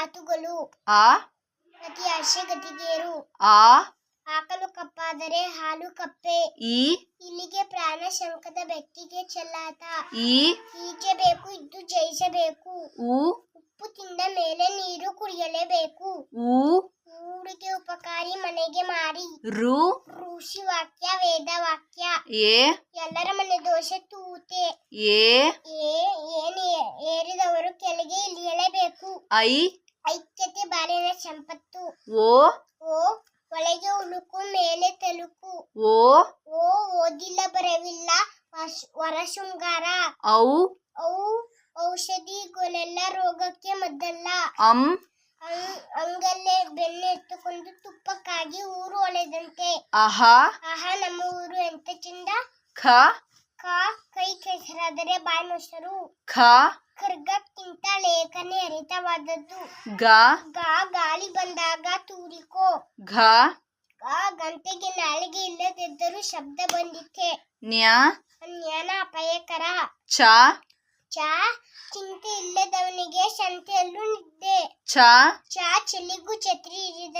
ಮಾತುಗಳು. ಆ? ಅತಿ ಹರ್ಷಗತಿಗೇರು. ಗತಿಗೇರು ಆ? ಆಕಲು ಕಪ್ಪಾದರೆ ಹಾಲು ಕಪ್ಪೆ. ಈ? ಇಲ್ಲಿಗೆ ಪ್ರಾಣ ಶಂಕದ ಬೆಕ್ಕಿಗೆ ಚೆಲ್ಲಾಟ. ಈ? ಹೀಗೆ ಬೇಕು ಇದ್ದು ಜಯಿಸಬೇಕು. ಉ ಉಪ್ಪು ತಿಂದ ಮೇಲೆ ನೀರು ಕುಡಿಯಲೇಬೇಕು. ಊ? ಊರಿಗೆ ಉಪಕಾರಿ ಮನೆಗೆ ಮಾರಿ. ರು? ಋಷಿ ವಾಕ್ಯ ವೇದ ವಾಕ್ಯ. ಎ? ಎಲ್ಲರ ಮನೆ ದೋಷ ತೂತೆ. ಏ ಏ ಏನ್ ಏ- ಏರಿದವರು ಕೆಳಗೆ ಇಳಿಯಲೇಬೇಕು. ಐ? ಐಕ್ಯತೆ ಬಾಲಿನ ಸಂಪತ್ತು. ಓ. ಓ ಒಳಗೆ ಉಳುಕು ಮೇಲೆ ತಲುಕು. ಓ. ಓ ಓದಿಲ್ಲ ಬರವಿಲ್ಲ ವರ ಶೃಂಗಾರ ಔ ಔ ಔಷಧಿ ಗೊಲೆಲ್ಲ ರೋಗಕ್ಕೆ ಮದ್ದಲ್ಲ. ಅಂ. ಅಂಗಲ್ಲೇ ಬೆಣ್ಣೆ ಎತ್ತುಕೊಂಡು ತುಪ್ಪಕ್ಕಾಗಿ ಊರು ಒಳೆದಂತೆ ಅಹ. ಆಹಾ ನಮ್ಮ ಊರು ಎಂತ ಚಂದ? ಖ. ಕ ಕೈ ಕೆಸರಾದರೆ ಬಾಯಿ ಮೊಸರು. ಖ. ಖರ್ಗಕ್ಕಿಂತ ಲೇಖನೆ ಹರಿತವಾದದ್ದು ಗ. ಗ ಗಾಳಿ ಬಂದಾಗ ತೂರಿಕೋ. ಘ. ಗಾ ಗಂಟೆಗೆ ನಾಲಿಗೆ ಇಲ್ಲದಿದ್ದರೂ ಶಬ್ದ ಬಂದಿತ್ತೆ ನ್ಯ. ಜ್ಞಾನ ಅಪಾಯಕರ. ಚ. ಚ ಚಿಂತೆ ಇಲ್ಲದವನಿಗೆ ಸಂತೆಯಲ್ಲೂ ನಿದ್ದೆ. ಚ. ಚ ಚಳಿಗೂ ಛತ್ರಿ ಇರಿದ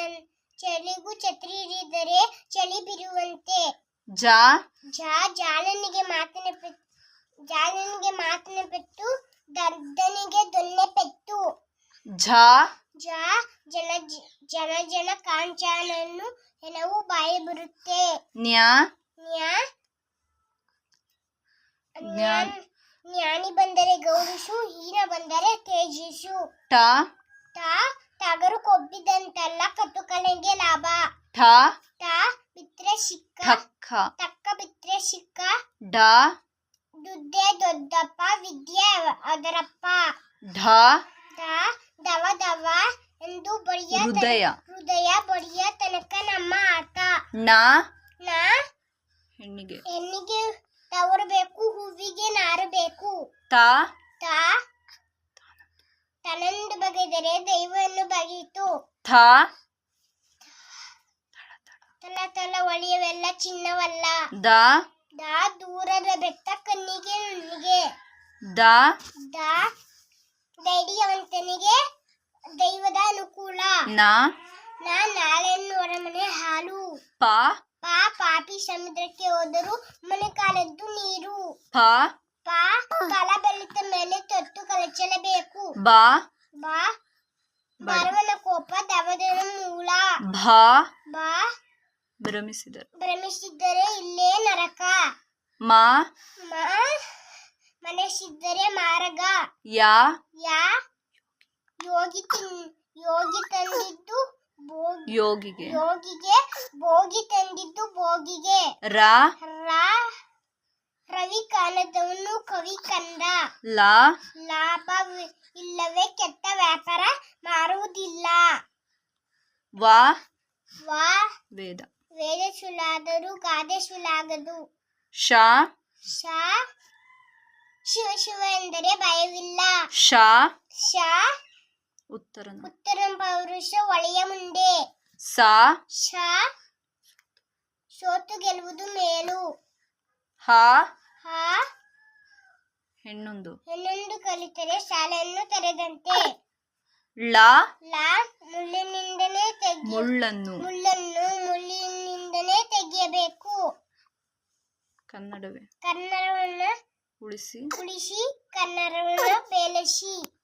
ಚಳಿಗೂ ಛತ್ರಿ ಇರಿದರೆ ಚಳಿ ಬಿರುವಂತೆ. ಜ. ಜ ಜಾಲನಿಗೆ ಮಾತಿನ ಪೆಟ್ಟು ಜಾಲನಿಗೆ ಮಾತಿನ ಪೆಟ್ಟು ದರ್ದನಿಗೆ ದೊನ್ನೆ ಪೆಟ್ಟು. ಝ. ಜ ಜನ ಜನ ಜನ ಕಾಂಚಾನನ್ನು ಹೆಣವು ಬಾಯಿ ಬರುತ್ತೆ. ನ್ಯ. ನ್ಯಾ. ಜ್ಞಾನ. ಜ್ಞಾನಿ ಬಂದರೆ ಗೌರಿಸು ಹೀನ ಬಂದರೆ ತೇಜಿಸು ಟ ಟ ಟಗರು ಕೊಬ್ಬಿದಂತಲ್ಲ ಕಟುಕನಿಗೆ ಲಾಭ. ಠ. ಟ ಬಿತ್ರೆ ಸಿಕ್ಕ ಠಕ್ಕ. ತಕ್ಕ ಬಿತ್ರೆ ಸಿಕ್ಕ ಡ ದುಡ್ಡೆ ದೊಡ್ಡಪ್ಪ ವಿದ್ಯೆ ಅದರಪ್ಪ. ಢ. ದ ದವ ದವ ಎಂದು ಬಡಿಯ ಹೃದಯ. ಹೃದಯ ಬಡಿಯ ತನಕ ನಮ್ಮ ಆಟ. ನ. ನಾ. ಹೆಣ್ಣಿಗೆ. ಹೆಣ್ಣಿಗೆ ತವರು ಬೇಕು ಹೂವಿಗೆ ನಾರು ಬೇಕು. ತ. ತ. ತನಂದು ಬಗೆದರೆ ದೈವವನ್ನು ಬಗೆಯಿತು. ಥ. ತಲ ತಲ ಒಳೆಯವೆಲ್ಲ ಚಿನ್ನವಲ್ಲ. ದ. ದ ದೂರದ ಬೆಟ್ಟ ಕಣ್ಣಿಗೆ ನನಗೆ. ದ ದ ಧೈರ್ಯವಂತನಿಗೆ ದೈವದ ಅನುಕೂಲ. ನ ನಾ ನಾಳೆಯನ್ನು ಮನೆ ಹಾಲು. ಪ ಪಾ ಪಾಪಿ ಸಮುದ್ರಕ್ಕೆ ಹೋದರು ಮನೆ ಕಾಲದ್ದು ನೀರು. ಪ ಪಾ ಫಲ ಬೆಳೆದ ಮೇಲೆ ತೊತ್ತು ಕಲಚಲೇಬೇಕು ಬ ಬಾ ಬರವನ ಕೋಪ ದವದನ ಮೂಲ. ಭ ಬಾ ಭ್ರಮಿಸಿದರು. ಭ್ರಮಿಸಿದ್ದರೆ ಇಲ್ಲೇ ನರಕ? ಮಾ? ಮನಸ್ಸಿದ್ದರೆ ಮಾರ್ಗ? ಯಾ? ಯಾ? ಯೋಗಿ ಯೋಗಿ ತಂದಿದ್ದು ಯೋಗಿಗೆ. ಯೋಗಿಗೆ ಭೋಗಿ ತಂದಿದ್ದು ಭೋಗಿಗೆ. ರಾ? ರಾ? ರವಿ ಕಾಲದವನು ಕವಿ ಕಂದ. ಲಾ? ಲಾಭ ಇಲ್ಲವೇ ಕೆಟ್ಟ ವ್ಯಾಪಾರ ಮಾರುವುದಿಲ್ಲ. ವಾ? ವಾ? ವೇದ. ವೇದ ಸುಲಾದರೂ ಗಾದೆ ಶಾ. ಶ ಶಿವ ಶಿವ ಎಂದರೆ ಭಯವಿಲ್ಲ. ಶ. ಶ. ಉತ್ತರ ಉತ್ತರ ಪೌರುಷ ಒಳೆಯ ಮುಂದೆ. ಸ. ಶ. ಸೋತು ಗೆಲ್ಲುವುದು ಮೇಲು. ಹ. ಹ. ಹೆಣ್ಣೊಂದು. ಹೆಣ್ಣೊಂದು ಕಲಿತರೆ ಶಾಲೆಯನ್ನು ತೆರೆದಂತೆ. ಳ. ಲಾ. ಮುಳ್ಳಿನಿಂದಲೇ ತೆಗೆ ಮುಳ್ಳನ್ನು. ಮುಳ್ಳನ್ನು ಮುಳ್ಳಿನಿಂದಲೇ ತೆಗೆಯಬೇಕು. ಕನ್ನಡವೇ? ಕನ್ನಡವನ್ನು ಉಳಿಸಿ. ಉಳಿಸಿ ಕನ್ನಡವನ್ನು ಬೆಳೆಸಿ.